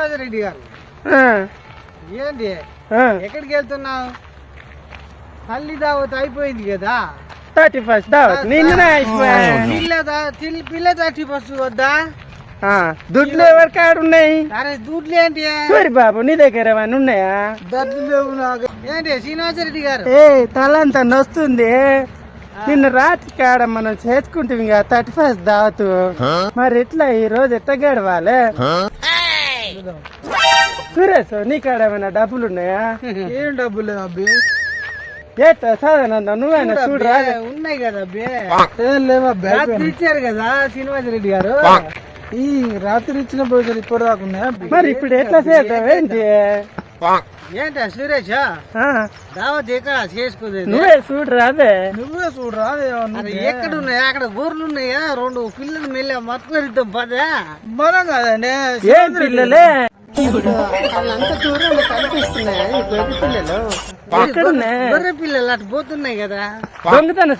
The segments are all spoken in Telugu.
శ్రీనివాసరెడ్డి గారు. ఏంటి. ఎక్కడికి వెళ్తున్నావు తల్లి దావత్ అయిపోయింది కదా. థర్టీ ఫస్ట్ దావత్. నిన్ననే అయిపోయా పిల్ల థర్టీ ఫస్ట్ వద్దా? ఆ, దుడ్లు ఎవరి కాడ ఉన్నాయి అరే దూడ్లు ఏంటి? సూరి బాబు నీ దగ్గర ఏమైనా ఉన్నాయా? నాకు. ఏంటి శ్రీనివాసరెడ్డి గారు? ఏ తలంతా నొస్తుంది. నిన్న రాత్రి కాడ మనం చేసుకుంటాం ఇక థర్టీ ఫస్ట్ దావతు. మరి ఎట్లా ఈ రోజు ఎట్లా గడవాలి? సురేష్ నీ కాడ ఏమైనా డబ్బులు ఉన్నాయా? ఏం డబ్బులు లేవు అబ్బి. ఏట నువ్వైనా చూడరా ఉన్నాయి కదా అబ్బే. రాత్రి ఇచ్చారు కదా శ్రీనివాసరెడ్డి గారు. ఈ రాత్రి ఇచ్చిన పైసలు ఇప్పుడు దాకా ఉన్నాయా మరి ఇప్పుడు ఎట్లా చేద్దాం ఏంటి? ఏంటా సురేష్? దావత్ నువ్వే చూడరా అదే. నువ్వే చూడరా అరే ఎక్కడ ఉన్నాయా అక్కడ గోర్లు ఉన్నాయా? రెండు పిల్లలు మెల్లి మత్తుకొరిద్దాం పదే. మనం కదండి. ఏం పిల్లలే? వాళ్ళంతా దూరంలో కనిపిస్తున్నాయా? గొర్రె పిల్లలు? ఎక్కడున్నాయి? గొర్రె పిల్లలు అటు పోతున్నాయి కదా. దొంగతన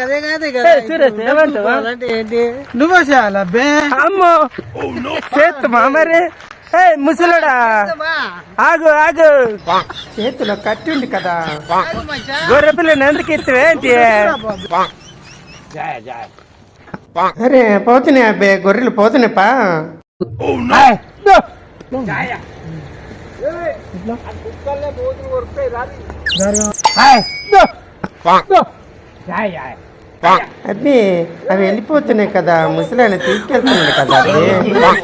అదే కదే కాదే. ఏమంటావా? నువ్వే చేయాలా బే? అమ్మో చేస్తామా మరి? ఏ ముసలుడా? ఆగు ఆగు. చేతిలో కట్టి ఉంది కదా గొర్రె పిల్లని ఎందుకు ఎత్తువే ఏంటి? అరే పోతున్నాయి అబ్బే గొర్రెలు పోతున్నాయి పా. అది అవి వెళ్ళిపోతున్నాయి కదా. ముసలాయన తీసుకెళ్తున్నాడు కదా అది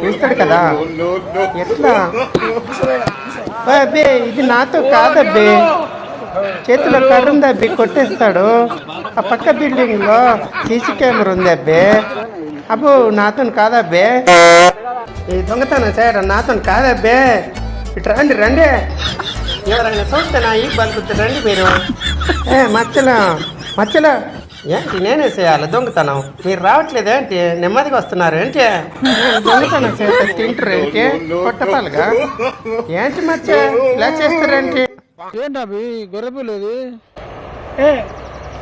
చూస్తాడు కదా. ఎట్లా? అబ్బే ఇది నాతో కాదబ్బే. చేతిలో కర్ర ఉంది అబ్బి? కొట్టేస్తాడు. ఆ పక్క బిల్డింగ్లో సీసీ కెమెరా ఉంది అబ్బే. అబ్బో నాతో కాదబ్బే ఈ దొంగతనం చేయడం నాతో కాదబ్బే ఇటు రండి రండి. ఎవరైనా చూస్తే నా ఈ బతుకుతుంది రండి మీరు. ఏ మచ్చలో మచ్చలో. ఏంటి? నేనే చేయాలి. దొంగతనం. మీరు రావట్లేదు ఏంటి? నెమ్మదిగా వస్తున్నారు ఏంటి? దొంగతనం చేస్తే తింటారు ఏంటి? కొట్టపాలుగా ఏంటి మచ్చ? ఇలా చేస్తారేంటి ఏంటబ్బి గొర్రె పిల్లది ఏ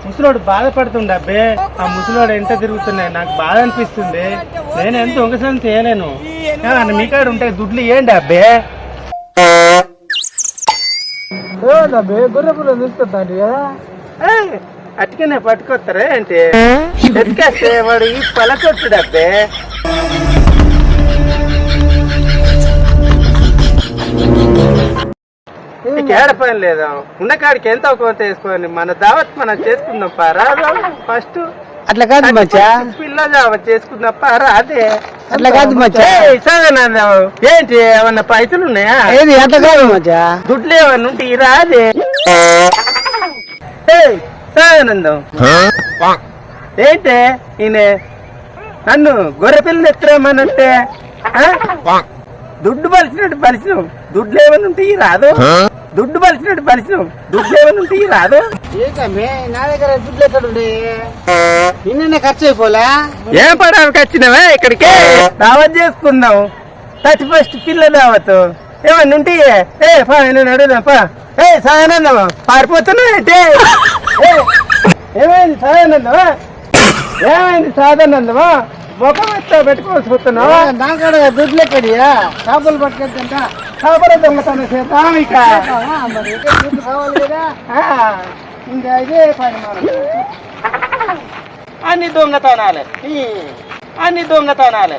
ముసలోడు బాధపడుతుండే అబ్బే. ఆ ముసలోడు ఎంత తిరుగుతున్నాయి నాకు బాధ అనిపిస్తుంది. నేను ఎంత దొంగతనం చేయలేను. ఆ, మీ కాడ ఉంటే దుడ్లు ఏంటి అబ్బే. ఏంటబ్బి గొర్రె పిల్లలు తీసుకొస్తాంటి కదా? అటుకనే పట్టుకొస్తారా ఏంటి ఎత్తుకేస్తే వాడు ఈ పలకొట్టుడు అబ్బే నీకు ఏడ పని లేదా? ఉన్న కాడికి ఎంత కొంత వేసుకొని మన దావత్ మనం చేసుకుందాం పారా ఫస్ట్ అట్లా కాదు మచ్చా. పిల్ల దావత్ చేసుకుందాం పారా అదే. అట్లా కాదు మచ్చా. ఏంటి ఏమన్నా పైసలు ఉన్నాయా? ఏది అట్లా కాదు మచ్చా. దుడ్లు ఏమన్నా ఉంటే ఇరా ఏంటి ఈయన? నన్ను గొర్రె పిల్లలు ఎత్తురామనంటే ఆ? దుడ్డు బలిసినట్టు బలిసినావు. దుడ్లు ఏమైనా ఉంటే ఈ రాదు. దుడ్డు బలిసినట్టు బలిసినావు. దుడ్లు ఏమైనా ఉంటే ఈ రాదు. నా దగ్గర దుడ్లు ఎక్కడ ఉండే నిన్ననే ఖర్చు అయిపోలే. ఏం పడానికి వచ్చినావే ఇక్కడికి? దావత్ చేసుకుందాం. థర్టీ ఫస్ట్ పిల్ల దావత్. ఏమన్నా ఉంటే ఏ పా నేను అడుగుదాం పా. ఏ సాయానందమా పారిపోతున్నావు ఏంటి ఏమైంది సాయానందమా ఏమైంది సాధానందమా ముఖం ఎత్తా పెట్టుకోవాల్సి వస్తున్నావా? నాకాడ దుడ్లు ఎక్కడియా చేపలు పట్టుకెళ్తుంటా. కాపర దొంగతనం చేద్దాం ఇక. కావాలి కదా. ఇంకా ఇదే పని అన్ని దొంగతనాలే. అన్ని దొంగతనాలే.